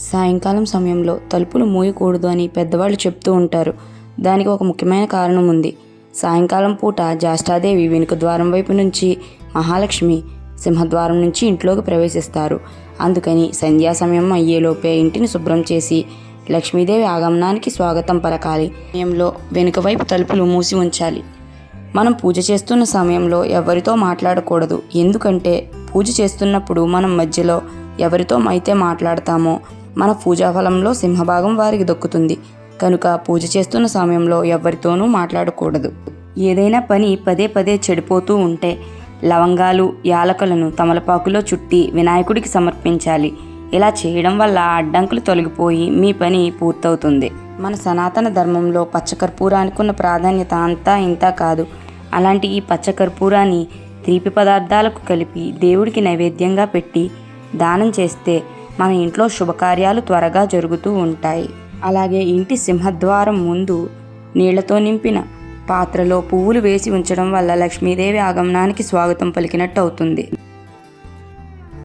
సాయంకాలం సమయంలో తలుపులు మూయకూడదు అని పెద్దవాళ్ళు చెప్తూ ఉంటారు. దానికి ఒక ముఖ్యమైన కారణం ఉంది. సాయంకాలం పూట జ్యేష్ఠాదేవి వెనుక ద్వారం వైపు నుంచి మహాలక్ష్మి సింహద్వారం నుంచి ఇంట్లోకి ప్రవేశిస్తారు. అందుకని సంధ్యా సమయం అయ్యేలోపే ఇంటిని శుభ్రం చేసి లక్ష్మీదేవి ఆగమనానికి స్వాగతం పలకాలి. సమయంలో వెనుక వైపు తలుపులు మూసి ఉంచాలి. మనం పూజ చేస్తున్న సమయంలో ఎవరితో మాట్లాడకూడదు. ఎందుకంటే పూజ చేస్తున్నప్పుడు మనం మధ్యలో ఎవరితో అయితే మాట్లాడతామో మన పూజా ఫలంలో సింహభాగం వారికి దక్కుతుంది. కనుక పూజ చేస్తున్న సమయంలో ఎవరితోనూ మాట్లాడకూడదు. ఏదైనా పని పదే పదే చెడిపోతూ ఉంటే లవంగాలు యాలకులను తమలపాకులో చుట్టి వినాయకుడికి సమర్పించాలి. ఇలా చేయడం వల్ల అడ్డంకులు తొలగిపోయి మీ పని పూర్తవుతుంది. మన సనాతన ధర్మంలో పచ్చకర్పూరానికి ఉన్న ప్రాధాన్యత అంతా ఇంతా కాదు. అలాంటి ఈ పచ్చకర్పూరాన్ని తీపి పదార్థాలకు కలిపి దేవుడికి నైవేద్యంగా పెట్టి దానం చేస్తే మన ఇంట్లో శుభకార్యాలు త్వరగా జరుగుతూ ఉంటాయి. అలాగే ఇంటి సింహద్వారం ముందు నీళ్ళతో నింపిన పాత్రలో పువ్వులు వేసి ఉంచడం వల్ల లక్ష్మీదేవి ఆగమనానికి స్వాగతం పలికినట్టు అవుతుంది.